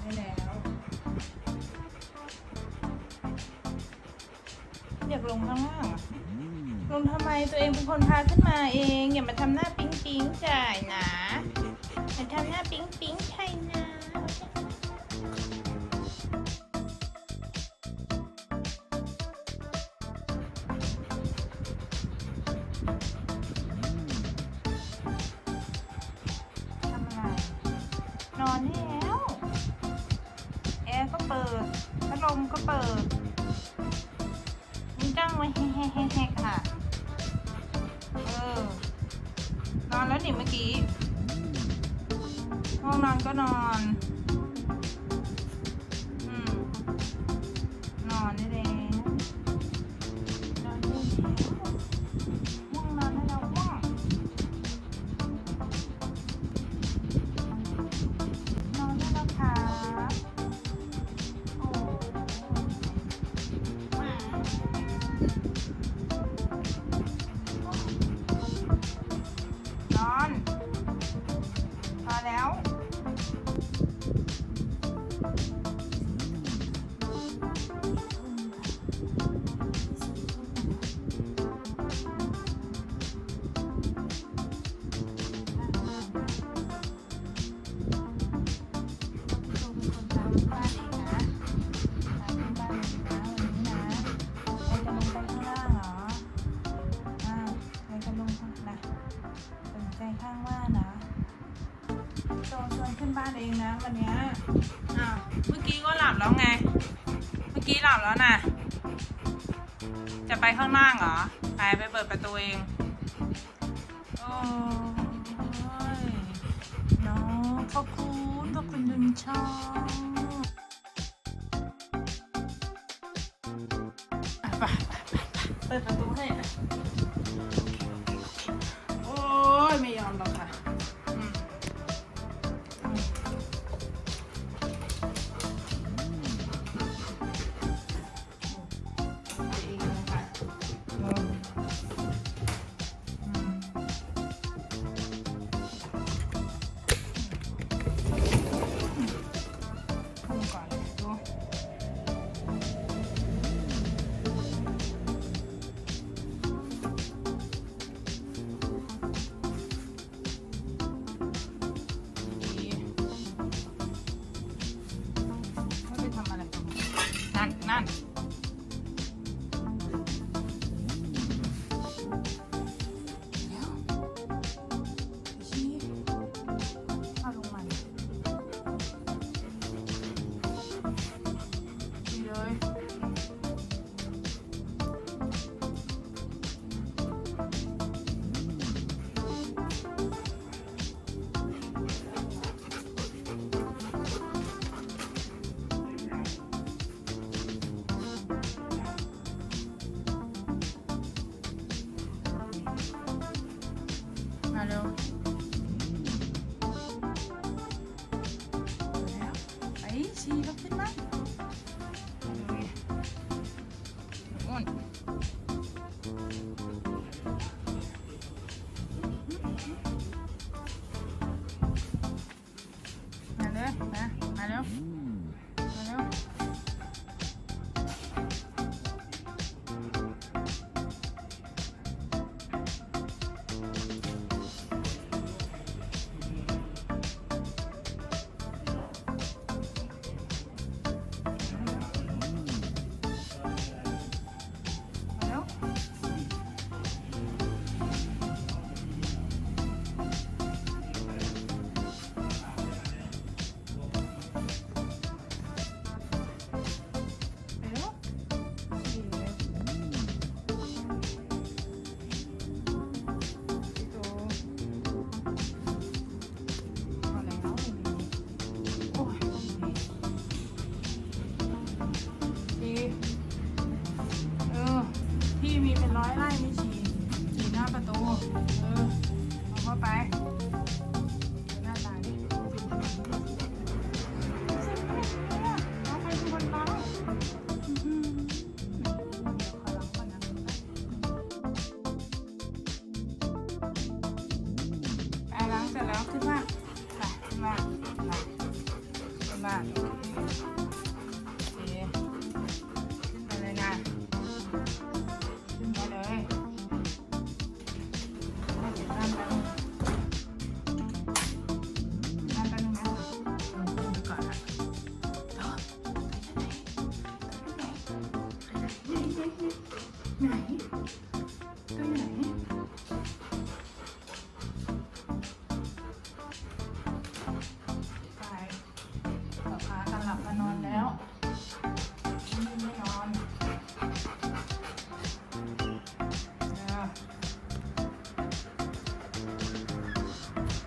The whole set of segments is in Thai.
ได้แล้ว อยากลงข้างล่างอะลงทำไมตัวเองเป็นคนพาขึ้นมาเอง อย่ามาทำหน้าปิ๊งปิ๊งจ่ายนะอย่าทำหน้าปิ๊งปิ๊งใช่นะ นอนได้แล้ว แอร์ก็เปิดพัดลมก็เปิดมีจ้างไว้แฮ่ๆๆค่ะ เออ นอนแล้วนี่เมื่อกี้ ห้องนอนก็นอน ใจข้างบ้านะโจชวนขึ้นบ้านเองนะวันนี้อ้าวเมื่อกี้ก็หลับแล้วไง เมื่อกี้หลับแล้วน่ะจะไปข้างล่างเหรอ ไปไปเปิดประตูเอง โอ้ยน้องขอบคุณขอบคุณดุนช่องไปไปไปเปิดประตูให้ ม ไหนตัวไหนไปต่อพากันหลับมานอนแล้วนี่ไม่นอนเออ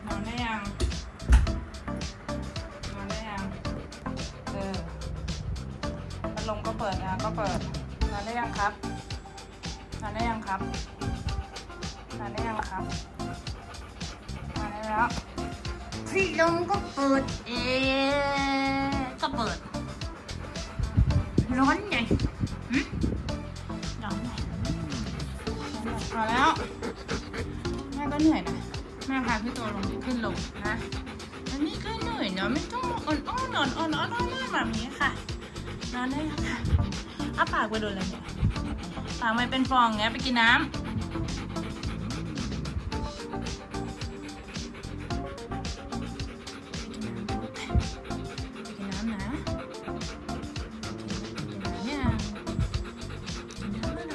นอนได้ยังนอนได้ยังเออพัดลมก็เปิดนะก็เปิดนอนได้ยังครับ ครับนอนได้ยังครับนอนได้แล้วพี่ลมก็เปิดเองก็เปิด ร้อนไงหึร้อนไงมาแล้ว แม่ก็เหนื่อยนะ แม่พาพี่ตัวลงขึ้นลงนะอันนี้ก็เหนื่อยเนาะไม่ต้องอ่อนอ่อนอ่อนอ่อนอ่อนอ่อนอ่อนแบบนี้ค่ะ นอนได้แล้วค่ะอ้าปากไปโดนอะไรเนี่ย ปากไม่เป็นฟองไงไปกินน้ำไปกินน้ำนะกินน้ำเนี่ยกินน้ำนะ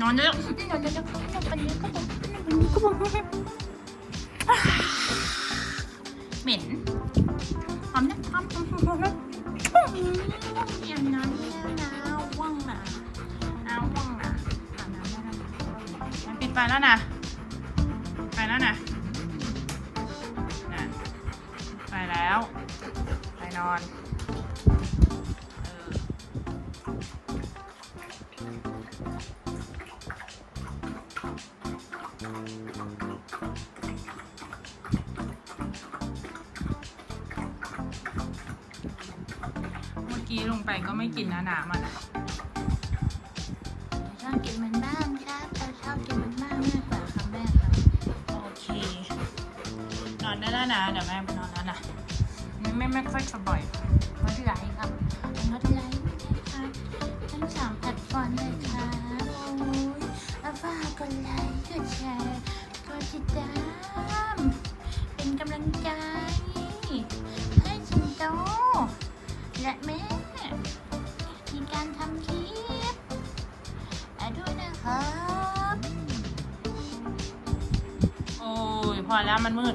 นอนเยอะนอนจะจะนอนปันนี้ก็บอกปันนี้ก็บอกเหม็นหอมนะหอมหอมหอม หอมนะอางนั้นแล้วนะว่างนะอ้าวว่างนะอาบน้ำได้แล้วนะมันปิดไฟแล้วนะไฟแล้วนะนะไปแล้ว ไปนอนเออ ไปก็ไม่กินนะน้ำมันอะชอบกินมันบ้างครับเราชอบกินมันบ้างมากกว่าค่ะแม่ครับโอเคนอนได้แล้วนะเดี๋ยวแม่ไปนอนแล้วนะไม่ไม่ไม่ค่อยสบายงดไลค์ครับงดไลค์นะครับทั้งสามแพลตฟอร์มเลยครับโอ้ยอาฟ้ากดไลค์กดแชร์กดติดตามเป็นกำลังใจให้สิงโตและแม่ ยแล้วมันมืด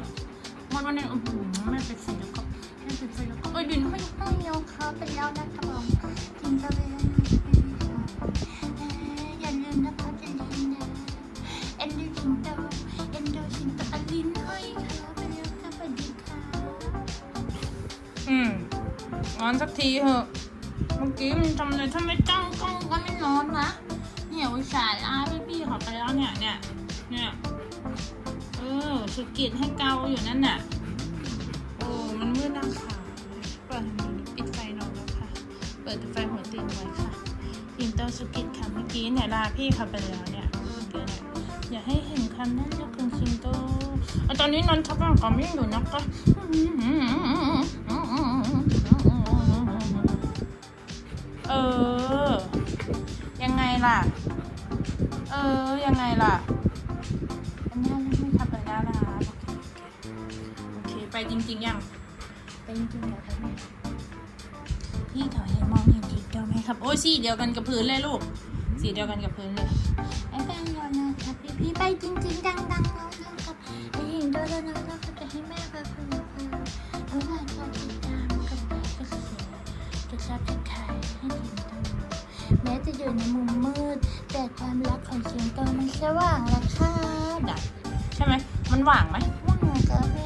มืดวันนี้อื้อหือไม่เป็นสีแล้วก็ไม่เป็นไฟแล้วก็เอ้ยดินไม่ต้องโยกเขาไปแล้วนะครับผมสิงโตไปแล้วอย่าลืมนะครับอย่าลืมนะเอ็นดูสิงโตเอ็นดูสิงโตอลินห้อยขาไปแล้วครับสวัสดีครับอืมนอนสักทีเถอะเมื่อกี้มันทำอะไรถ้าไม่จ้องกล้องก็ไม่นอนนะเนี่ยอุตส่าห์ลาพี่พี่ๆ สะกิดให้เกาอยู่นั่นน่ะ โอ้ มันมืดนะคะเปิดปิดไฟนอนแล้วค่ะ เปิดไฟหัวเตียงไว้ค่ะอินเตอร์สกิดค่ะเมื่อกี้เนี่ยลาพี่เขาไปแล้วเนี่ยเมื่อยอย่าให้เห็นคำนั้นนะคุณซิงโตอะตอนนี้นอนทับร่างกอมยังอยู่นะคะเออ ยังไงล่ะ เออ ยังไงล่ะ จริงๆยังไปจริงๆเหรอครับแม่พี่ถอยให้มองเห็นทีเดียวไหมครับ โอ้ยสีเดียวกันกับพื้นเลยลูก สีเดียวกันกับพื้นเลยไอ้แป้งรอนะครับพี่พี่ๆไปจริงๆดังๆแล้วนะครับไอ้หญิงโดนแล้วนะครับจะให้แม่ไปเพื่อนเพื่อนเอาล่ะชอบติดตามกับไลค์กับเสียงจะซับสไครต์ให้ถึงตัวแม้จะอยู่ในมุมมืด แต่ความรักของเสียงโตมันสว่างแล้วค่ะได้ใช่ไหมมันหว่างไหมว่างกับแม่